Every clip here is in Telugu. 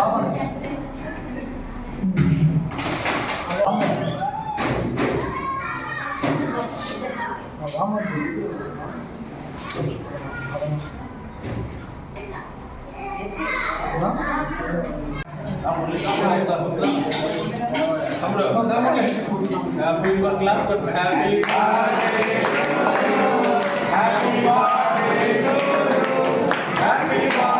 పాపం Happy clap for happy birthday. Happy birthday to you. Happy birthday.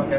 Okay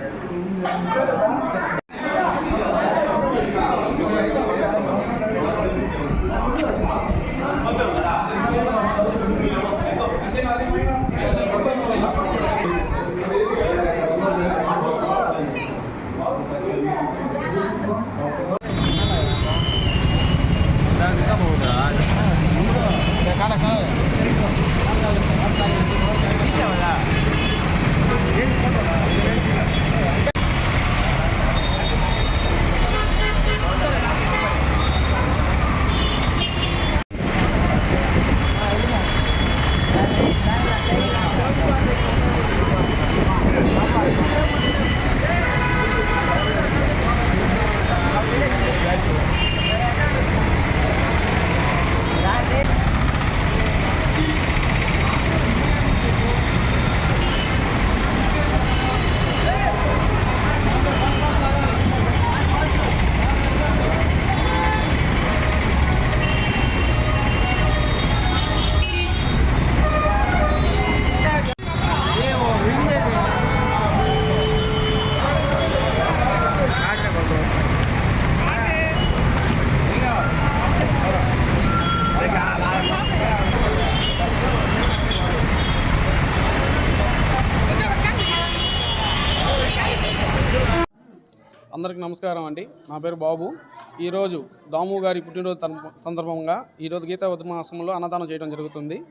అందరికీ నమస్కారం అండి. నా పేరు బాబు. ఈరోజు దాము గారి పుట్టినరోజు తన- సందర్భంగా ఈరోజు గీతా ఉద్యమాశ్రమంలో అన్నదానం చేయడం జరుగుతుంది.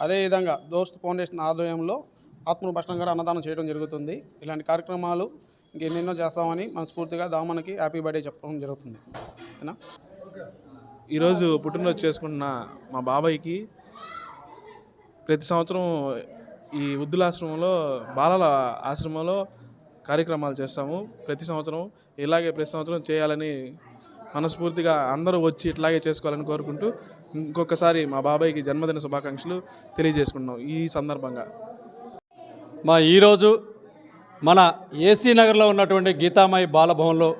అదేవిధంగా దోస్త్ ఫౌండేషన్ ఆధ్వర్యంలో ఆత్మభక్షణం గారు అన్నదానం చేయడం జరుగుతుంది. ఇలాంటి కార్యక్రమాలు ఇంకెన్నెన్నో చేస్తామని మనస్ఫూర్తిగా దామనకి హ్యాపీ బర్త్డే చెప్పడం జరుగుతుంది. ఓకేనా? ఈరోజు పుట్టినరోజు చేసుకున్న మా బాబాయ్కి ప్రతి సంవత్సరం ఈ వృద్ధులాశ్రమంలో బాలల ఆశ్రమంలో కార్యక్రమాలు చేస్తాము. ప్రతి సంవత్సరం ఇలాగే ప్రతి సంవత్సరం చేయాలని మనస్ఫూర్తిగా అందరూ వచ్చి ఇట్లాగే చేసుకోవాలని కోరుకుంటూ ఇంకొకసారి మా బాబాయ్కి జన్మదిన శుభాకాంక్షలు తెలియజేసుకుంటున్నాం ఈ సందర్భంగా. మా ఈరోజు మన ఏసీ నగర్లో ఉన్నటువంటి గీతామాయి బాలభవన్లో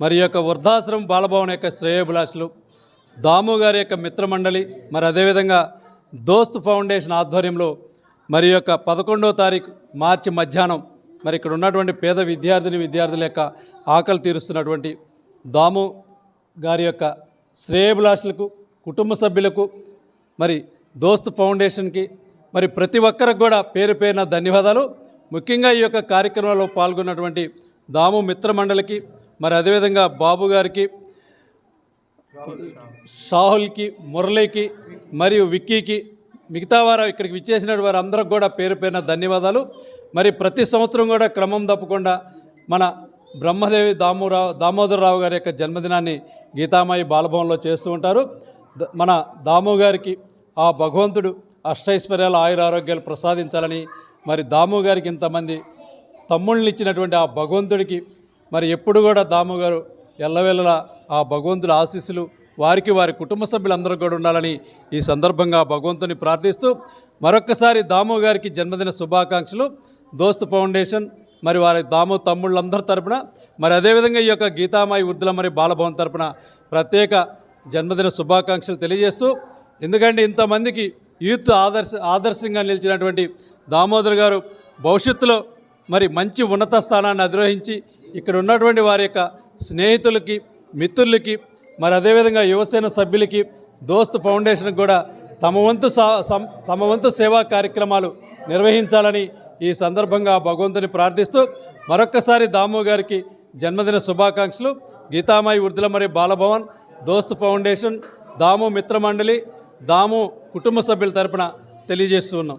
మరి యొక్క వృద్ధాశ్రమం బాలభవన్ యొక్క శ్రేయోభిలాషులు దాము గారి యొక్క మిత్రమండలి మరి అదేవిధంగా దోస్త్ ఫౌండేషన్ ఆధ్వర్యంలో మరి యొక్క పదకొండవ తారీఖు మార్చి మధ్యాహ్నం మరి ఇక్కడ ఉన్నటువంటి పేద విద్యార్థిని విద్యార్థుల యొక్క ఆకలి తీరుస్తున్నటువంటి దాము గారి యొక్క శ్రేయభిలాషులకు కుటుంబ సభ్యులకు మరి దోస్త్ ఫౌండేషన్కి మరి ప్రతి ఒక్కరికి కూడా పేరు పేరున ధన్యవాదాలు. ముఖ్యంగా ఈ యొక్క కార్యక్రమంలో పాల్గొన్నటువంటి దాము మిత్ర మండలికి మరి అదేవిధంగా బాబు గారికి షాహుల్కి మురళికి మరియు విక్కీకి మిగతా వారు ఇక్కడికి విచ్చేసిన వారు అందరికి కూడా పేరు పేరున ధన్యవాదాలు. మరి ప్రతి సంవత్సరం కూడా క్రమం తప్పకుండా మన బ్రహ్మదేవి దామోరావు దామోదరరావు గారి యొక్క జన్మదినాన్ని గీతామాయి బాలభవన్లో చేస్తూ ఉంటారు. ద- మన దాము గారికి ఆ భగవంతుడు అష్టైశ్వర్యాలు ఆయుర ఆరోగ్యాలు ప్రసాదించాలని మరి దాము గారికి ఇంతమంది తమ్ముళ్ళని ఇచ్చినటువంటి ఆ భగవంతుడికి మరి ఎప్పుడు కూడా దాము గారు ఆ భగవంతుడి ఆశీస్సులు వారికి వారి కుటుంబ సభ్యులందరూ కూడా ఉండాలని ఈ సందర్భంగా భగవంతుని ప్రార్థిస్తూ మరొక్కసారి దాము గారికి జన్మదిన శుభాకాంక్షలు. దోస్త్ ఫౌండేషన్ మరి వారి దాము తమ్ముళ్ళందరి తరపున మరి అదేవిధంగా ఈ యొక్క గీతామాయి వృద్ధుల మరి బాలభవన్ తరపున ప్రత్యేక జన్మదిన శుభాకాంక్షలు తెలియజేస్తూ ఎందుకంటే ఇంతమందికి యూత్ ఆదర్శ ఆదర్శంగా నిలిచినటువంటి దామోదర్ గారు భవిష్యత్తులో మరి మంచి ఉన్నత స్థానాన్ని అధిరోహించి ఇక్కడ ఉన్నటువంటి వారి యొక్క స్నేహితులకి మిత్రులకి మరి అదేవిధంగా యువసేన సభ్యులకి దోస్త్ ఫౌండేషన్కి కూడా తమ వంతు సా- సం- తమ వంతు సేవా కార్యక్రమాలు నిర్వహించాలని ఈ సందర్భంగా భగవంతుని ప్రార్థిస్తూ మరొక్కసారి దాము గారికి జన్మదిన శుభాకాంక్షలు. గీతామాయి వృద్ధులమరి బాలభవన్ దోస్త్ ఫౌండేషన్ దాము మిత్రమండలి దాము కుటుంబ సభ్యుల తరపున తెలియజేస్తూ ఉన్నాం.